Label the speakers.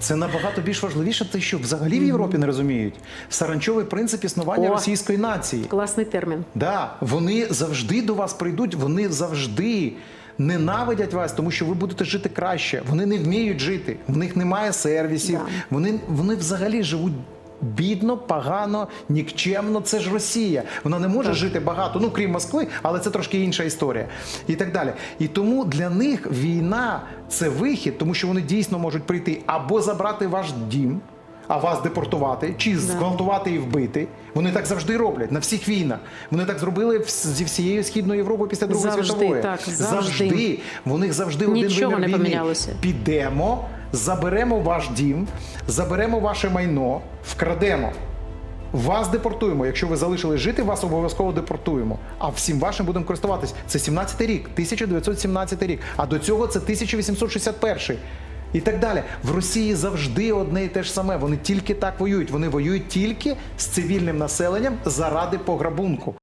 Speaker 1: Це набагато більш важливіше, те, що взагалі в Європі не розуміють. Саранчовий принцип існування
Speaker 2: О.
Speaker 1: російської нації.
Speaker 2: Класний термін.
Speaker 1: Да, вони завжди до вас прийдуть, вони завжди ненавидять вас, тому що ви будете жити краще. Вони не вміють жити, в них немає сервісів,
Speaker 2: Да.
Speaker 1: вони, вони взагалі живуть. Бідно, погано, нікчемно, це ж Росія. Вона не може жити багато, ну крім Москви, але це трошки інша історія. І так далі. І тому для них війна це вихід, тому що вони дійсно можуть прийти або забрати ваш дім, а вас депортувати, чи зґвалтувати і вбити. Вони так завжди роблять на всіх війнах. Вони так зробили зі всією східною Європою після Другої
Speaker 2: Завжди,
Speaker 1: світової.
Speaker 2: так, завжди.
Speaker 1: У них завжди один
Speaker 2: Нічого
Speaker 1: вимір
Speaker 2: не
Speaker 1: війни.
Speaker 2: помінялося.
Speaker 1: Підемо, заберемо ваш дім, заберемо ваше майно, вкрадемо. Вас депортуємо. Якщо ви залишились жити, вас обов'язково депортуємо. А всім вашим будемо користуватись. Це 17 рік, 1917 рік. А до цього це 1861. І так далі. В Росії завжди одне і те ж саме. Вони тільки так воюють. Вони воюють тільки з цивільним населенням заради пограбунку.